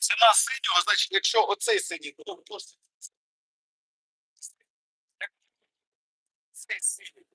Ціна синього, значить, якщо оцей синій, то просто цей синій.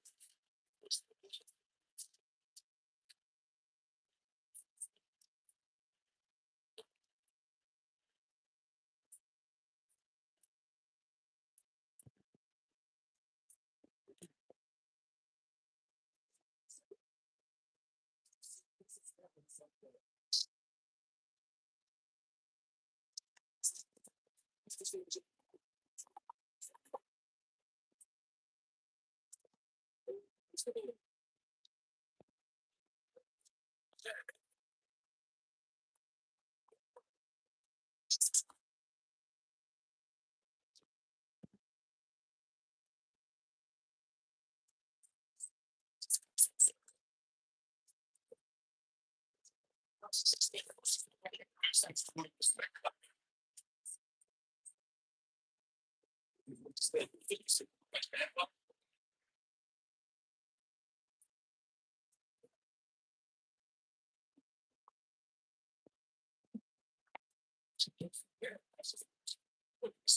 Sixteen.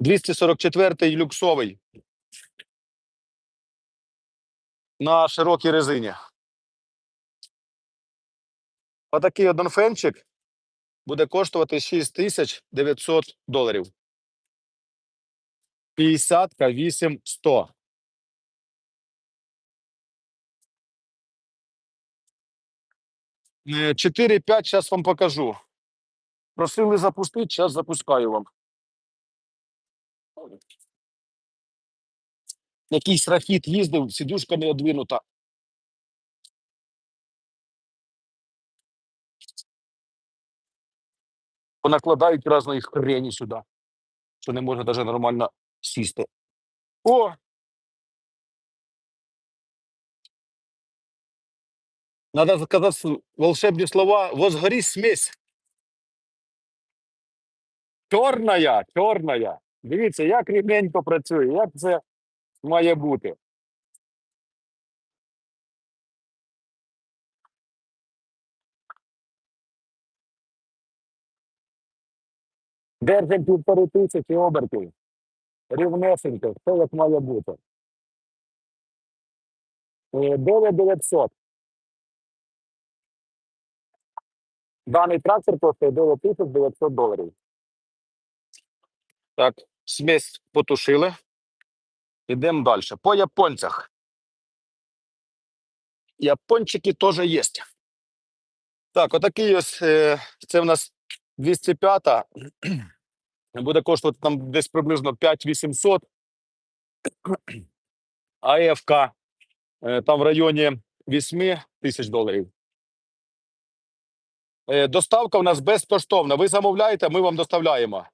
244-й люксовий на широкій резині. Отакий один фенчик буде коштувати 6900 доларів. 50 8100. Е, чотири п'ять зараз вам покажу. Просили запустити, зараз запускаю вам. Якийсь рафіт їздив, сідушка не одвинута. Понакладають різної хрені сюди, що не можна навіть нормально сісти. О! Надо сказати волшебні слова. Возгорі смесь. Чорная, чорная. Дивіться, як рівненько працює, як це має бути. Держим півтори тисячі обертів. рівнесенько, все як має бути. Е, 9900. Даний трактор коштує 9900 доларів. Так, смесь потушили. Йдемо далі. По японцях. Япончики теж є. Так, отакий ось. е, Це в нас 205 буде коштувати там десь приблизно 5800. АФК е, там в районі 8 тисяч доларів. Е, Доставка у нас безкоштовна. Ви замовляєте, ми вам доставляємо. Е,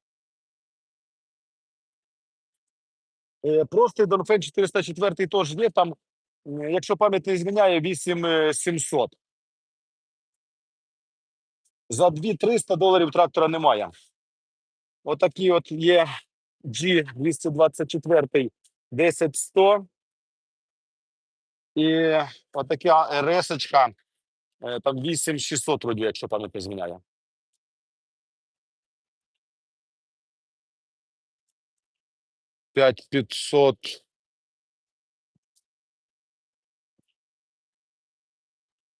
Простий Донфен 404 теж є. Там, якщо пам'ять не зміняє, 8700. За 2300 доларів трактора немає. Отакі от є G224 10100. І отака РС-очка, е, там 8600 вроді, якщо пам'ять не зміняє. П'ять п'ятсот.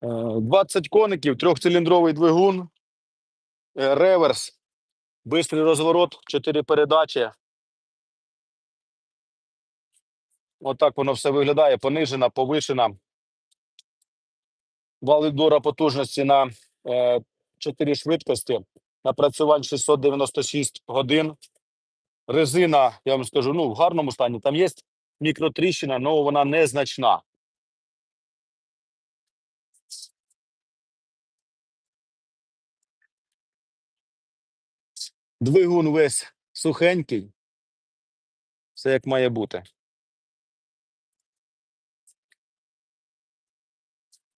Е, 20 коників, трьохциліндровий двигун, е, реверс, бистрий розворот, 4 передачі. Отак воно все виглядає. Понижена, повишена. Вал відбора потужності на е, 4 швидкості. Напрацювань 696 годин. Резина, я вам скажу, ну, в гарному стані. Там є мікротріщина, але вона незначна. Двигун весь сухенький. Все як має бути.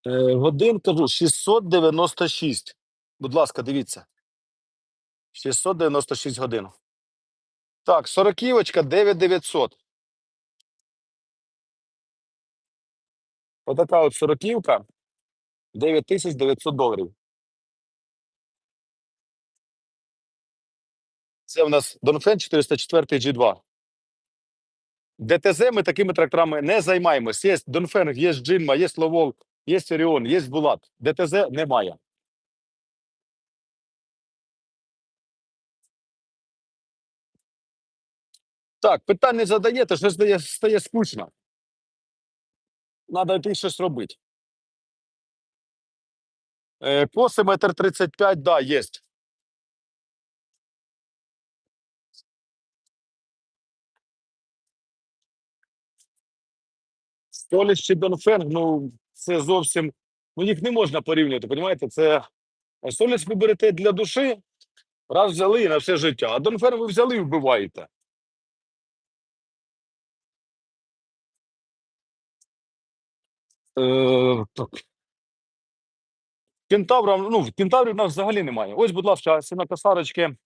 Е, годин кажу 696. Будь ласка, дивіться. 696 годин. Так, сороківочка 9900. Отака от сороківка 9900 доларів. Це в нас Донфен 404 G2. ДТЗ ми такими тракторами не займаємось. Є Донфен, є Джинма, є Ловол, є Оріон, є Булат. ДТЗ немає. Так, питань не задаєте, що стає, стає скучно. Треба йти щось робити. Е, коси метр 35, да, є. Століч чи Донфенг, ну, це зовсім. Ну, їх не можна порівнювати, розумієте? Це Соліч ви берете для душі, раз взяли і на все життя. А Донфен ви взяли і вбиваєте. Е, так. Кентавра, ну, кентаврів у нас взагалі немає. Ось, будь ласка, сінокосарочки е,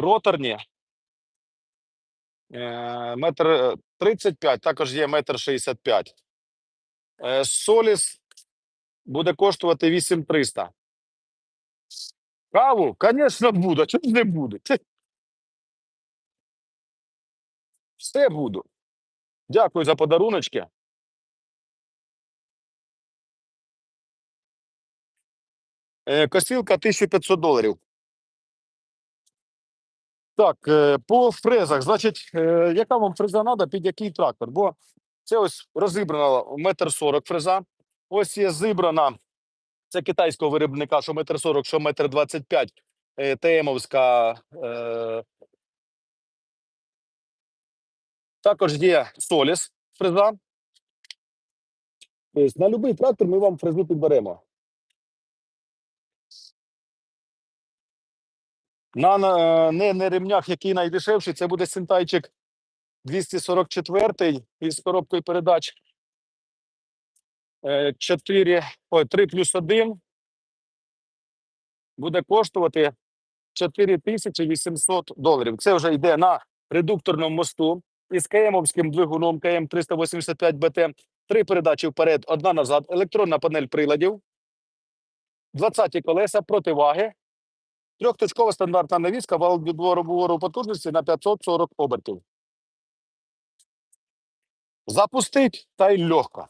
роторні. Е, метр е, 35, також є метр 65. Е, Соліс буде коштувати 8300. Каву? Звісно, буду. Ж не буде? Все буду. Дякую за подаруночки. Косілка 1500 доларів. Так, е, по фрезах, значить, е, яка вам фреза треба, під який трактор? Бо це ось розібрана метр сорок фреза. Ось є зібрана, це китайського виробника, що метр сорок, що метр двадцять п'ять, е, ТМовська. Е, також є Соліс фреза. Тобто на будь-який трактор ми вам фрезу підберемо. На, на не, не ремнях, який найдешевший, це буде Сентайчик 244 із коробкою передач. Е, 4, ой, 3 плюс 1 буде коштувати 4800 доларів. Це вже йде на редукторному мосту із КМовським двигуном КМ 385 БТ. Три передачі вперед, одна назад, електронна панель приладів, 20 колеса, противаги, трьохточкова стандартна навіска, вал відбору потужності на 540 обертів. Запустить та й легко.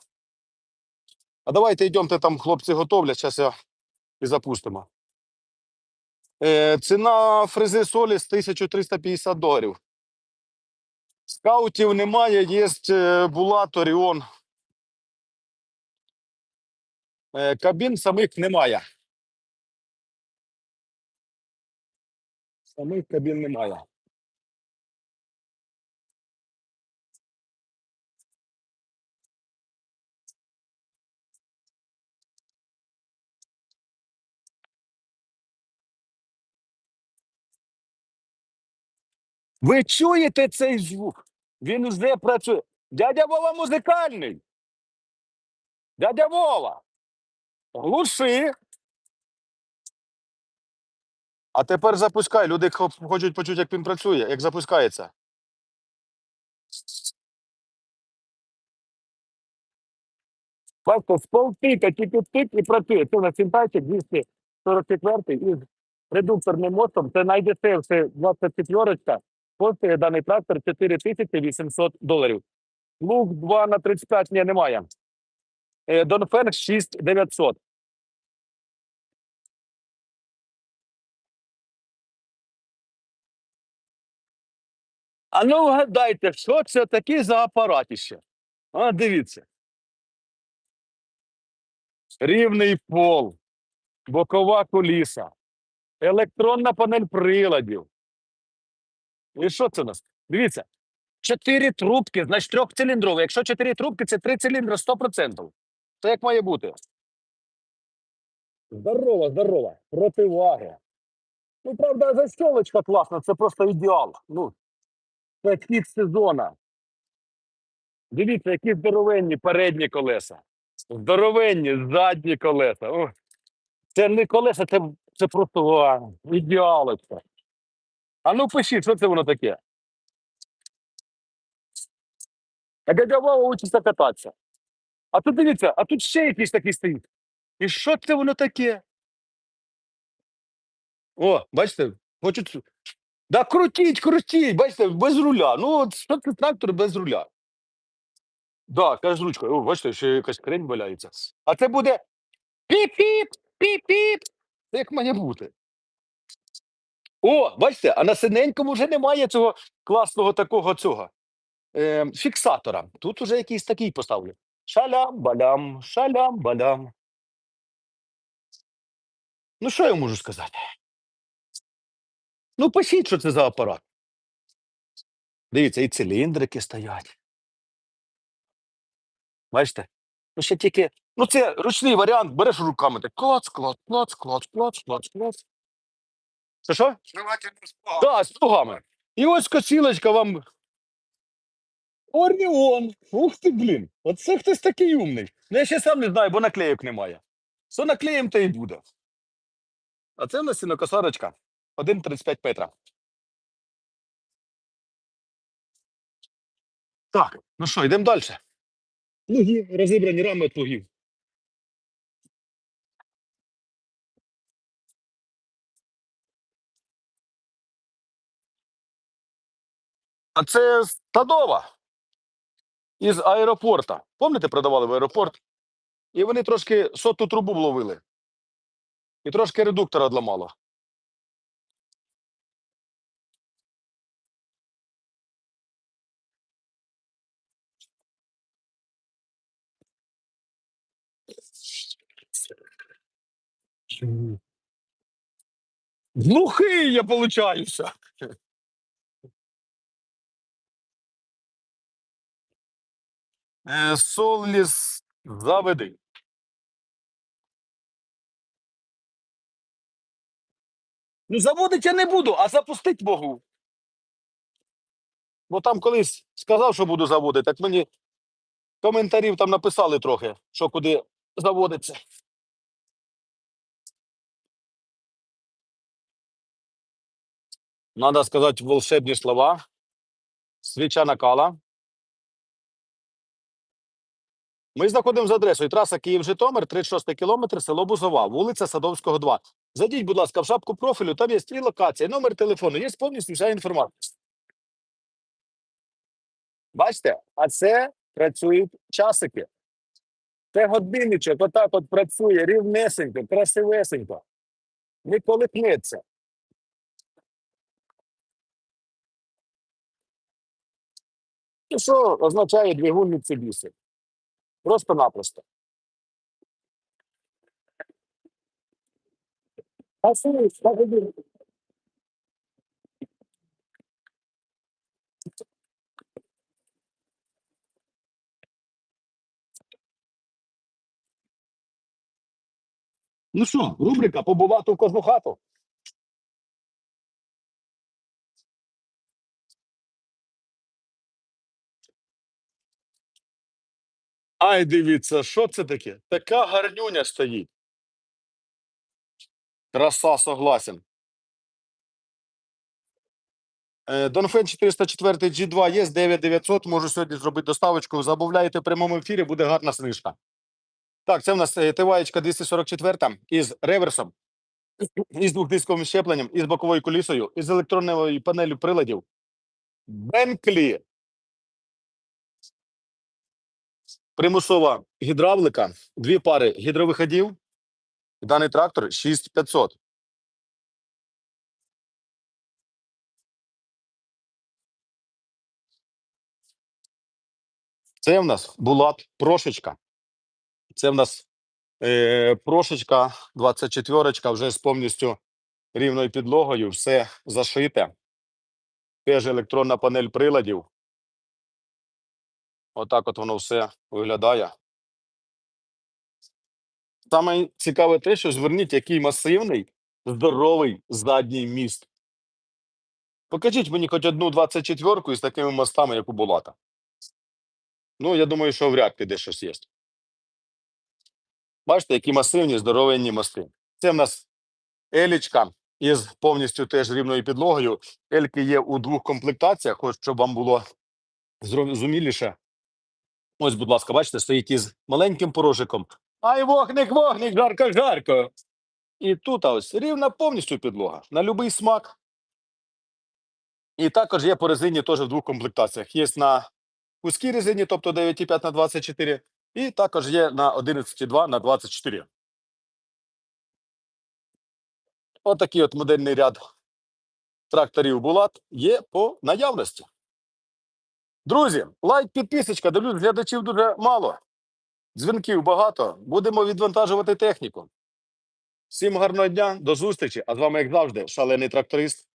А давайте йдемте там, хлопці готовлять, зараз я і запустимо. Е, ціна фрези Соліс 1350 доларів. Скаутів немає, є е, Булат, Оріон. Е, кабін самих немає. Самих кабін немає. Ви чуєте цей звук? Він вже працює. Дядя Вова музикальний. Дядя Вова. Глуши. А тепер запускай. Люди хочуть почути, як він працює, як запускається. Бачите, з полтика тільки тик і працює. Це на синтаті 244 із редукторним мостом. Це найдешевше 24 Коштує даний трактор 4800 доларів. Лук 2 на 35 ні, немає. Е, Донфенг 6900. А ну вгадайте, що це таке за апаратіще? А, дивіться. Рівний пол, бокова куліса, електронна панель приладів. І що це у нас? Дивіться. Чотири трубки, значить трьохциліндровий. Якщо чотири трубки, це три циліндри 100%. Це як має бути. Здорово, здорово. Противаги. Ну, правда, защолочка класна, це просто ідеал. Ну, це хід сезона. Дивіться, які здоровенні передні колеса. Здоровенні задні колеса. О, це не колеса, це, це просто ідеалочка. А ну пишіть, що це воно таке? А дядя Вова учиться кататися. А тут дивіться, а тут ще якийсь такий стоїть. І що це воно таке? О, бачите, хочуть. Да крутіть, крутіть, бачите, без руля. Ну, от це трактор без руля? Да, каже з ручкою. Бачите, ще якась крень валяється. А це буде піп-піп, піп-піп. Це як має бути. О, бачите, а на синенькому вже немає цього класного такого цього е, фіксатора. Тут уже якийсь такий поставлю. Шалям-балям, шалям-балям. Ну, що я можу сказати? Ну, пишіть, що це за апарат. Дивіться, і циліндрики стоять. Бачите? Ну, ще тільки. Ну, це ручний варіант, береш руками, так клац, клац, клац, клац, клац, клац, клац. Це що? Так, да, з плугами. І ось косілочка вам. Оріон. Ух ти, блін. Оце хтось такий умний. Ну, я ще сам не знаю, бо наклейок немає. Що наклеїм, то і буде. А це в нас сінокосарочка. 1,35 Петра. Так, ну що, йдемо далі. Плуги, розібрані рами від плугів. А це стадова із аеропорта. Пам'ятаєте, продавали в аеропорт? І вони трошки соту трубу вловили. І трошки редуктора одламало. Глухий я получаюся. Е, Соліс заведи. Ну, заводити я не буду, а запустити можу. Бо там колись сказав, що буду заводити, так мені коментарів там написали трохи, що куди заводиться. Надо сказати волшебні слова. Свіча накала. Ми знаходимо за адресою траса Київ-Житомир, 36 кілометр, село Бузова, вулиця Садовського, 2. Зайдіть, будь ласка, в шапку профілю, там є три локації, номер телефону, є повністю вся інформація. Бачите, а це працюють часики. Це годинничок отак от працює рівнесенько, красивесенько. Не колихнеться. Що означає двигун Mitsubishi? Просто-напросто. Ну що, рубрика побувати в кожну хату. Ай, дивіться, що це таке? Така гарнюня стоїть. Краса, согласен. Донфен 404 G2 є з 9900. Можу сьогодні зробити доставочку. Замовляєте в прямому ефірі, буде гарна знижка. Так, це в нас е, ТВАєчка 244 із реверсом, із двохдисковим щепленням, із боковою колісою, із електронною панелью приладів. Бенклі. Примусова гідравлика, дві пари гідровиходів. Даний трактор 6500. Це в нас Булат Прошечка. Це в нас е, Прошечка 24 вже з повністю рівною підлогою. Все зашите. Теж електронна панель приладів. Отак от воно все виглядає. Саме цікаве те, що зверніть, який масивний, здоровий задній міст. Покажіть мені хоч одну 24-ку із такими мостами, як у Булата. Ну, я думаю, що вряд десь щось є. Бачите, які масивні, здоровенні мости. Це в нас елічка із повністю теж рівною підлогою. Ельки є у двох комплектаціях, хоч щоб вам було зрозуміліше. Ось, будь ласка, бачите, стоїть із маленьким порожиком. Ай, вогник, вогник, жарко, жарко. І тут ось рівна повністю підлога. На будь-який смак. І також є по резині теж в двох комплектаціях. Є на вузькій резині, тобто 9,5 на 24, і також є на 11,2 на 24. Отакий от модельний ряд тракторів Булат є по наявності. Друзі, лайк, підписочка, дивлюсь, глядачів дуже мало. Дзвінків багато. Будемо відвантажувати техніку. Всім гарного дня, до зустрічі. А з вами, як завжди, шалений тракторист